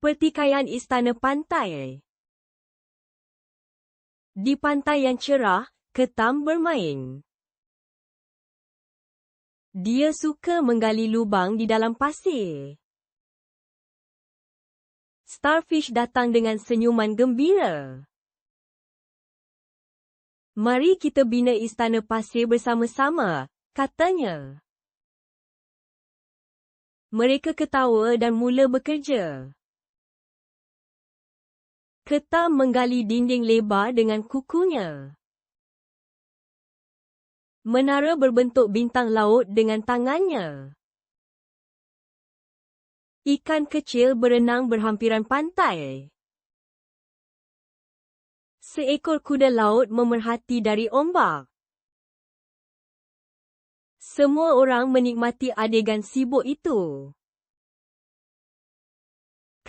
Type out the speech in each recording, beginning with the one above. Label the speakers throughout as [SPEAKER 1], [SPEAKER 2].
[SPEAKER 1] Pertikaian istana pantai Di pantai yang cerah, ketam bermain. Dia suka menggali lubang di dalam pasir. Starfish datang dengan senyuman gembira. Mari kita bina istana pasir bersama-sama, katanya. Mereka ketawa dan mula bekerja. Ketam menggali dinding lebar dengan kukunya. Menara berbentuk bintang laut dengan tangannya. Ikan kecil berenang berhampiran pantai. Seekor kuda laut memerhati dari ombak. Semua orang menikmati adegan sibuk itu.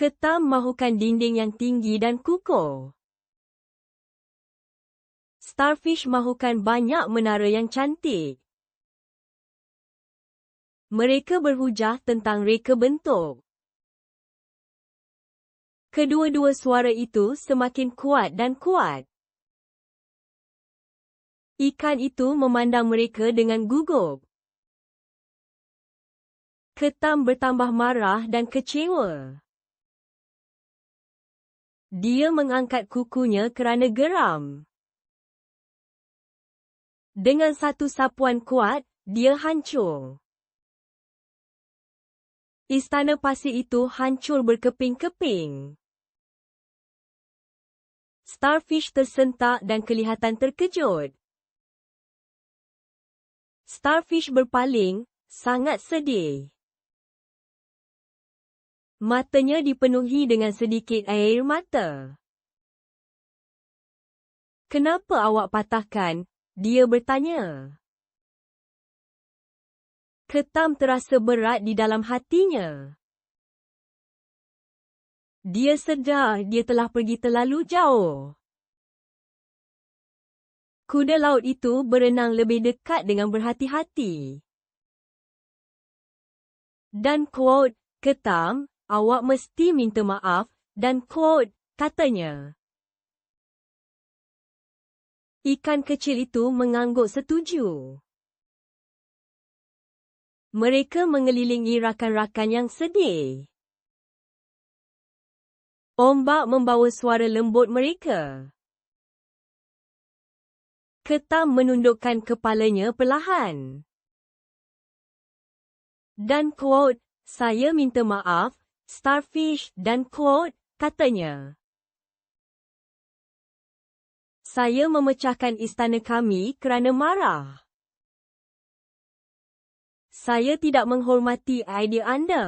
[SPEAKER 1] Ketam mahukan dinding yang tinggi dan kukuh. Starfish mahukan banyak menara yang cantik. Mereka berhujah tentang reka bentuk. Kedua-dua suara itu semakin kuat dan kuat. Ikan itu memandang mereka dengan gugup. Ketam bertambah marah dan kecewa. Dia mengangkat kukunya kerana geram. Dengan satu sapuan kuat, dia hancur. Istana pasir itu hancur berkeping-keping. Starfish tersentak dan kelihatan terkejut. Starfish berpaling, sangat sedih. Matanya dipenuhi dengan sedikit air mata. Kenapa awak patahkan, dia bertanya. Ketam terasa berat di dalam hatinya. Dia sedar dia telah pergi terlalu jauh. Kuda laut itu berenang lebih dekat dengan berhati-hati. Dan quote, ketam, awak mesti minta maaf, dan quote, katanya. Ikan kecil itu mengangguk setuju. Mereka mengelilingi rakan-rakan yang sedih. Ombak membawa suara lembut mereka. Ketam menundukkan kepalanya perlahan. Dan quote, saya minta maaf, Starfish dan quote, katanya. Saya memecahkan istana kami kerana marah. Saya tidak menghormati idea anda.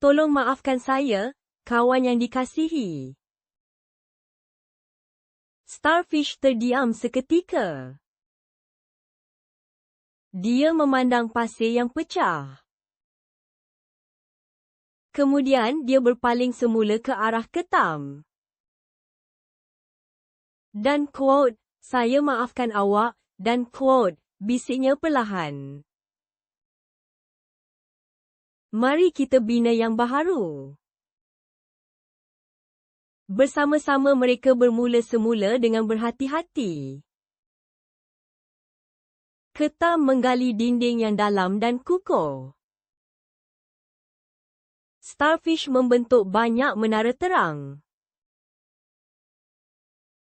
[SPEAKER 1] Tolong maafkan saya, kawan yang dikasihi. Starfish terdiam seketika. Dia memandang pasir yang pecah. Kemudian dia berpaling semula ke arah ketam. Dan quote, saya maafkan awak, dan quote, bisiknya perlahan. Mari kita bina yang baharu. Bersama-sama mereka bermula semula dengan berhati-hati. Ketam menggali dinding yang dalam dan kukuh. Starfish membentuk banyak menara terang.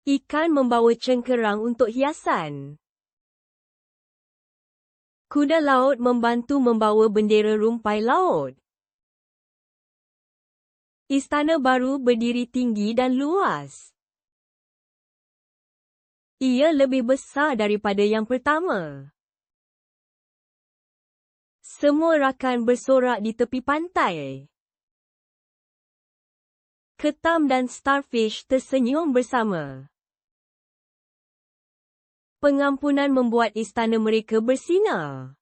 [SPEAKER 1] Ikan membawa cengkerang untuk hiasan. Kuda laut membantu membawa bendera rumpai laut. Istana baru berdiri tinggi dan luas. Ia lebih besar daripada yang pertama. Semua rakan bersorak di tepi pantai. Ketam dan Starfish tersenyum bersama. Pengampunan membuat istana mereka bersinar.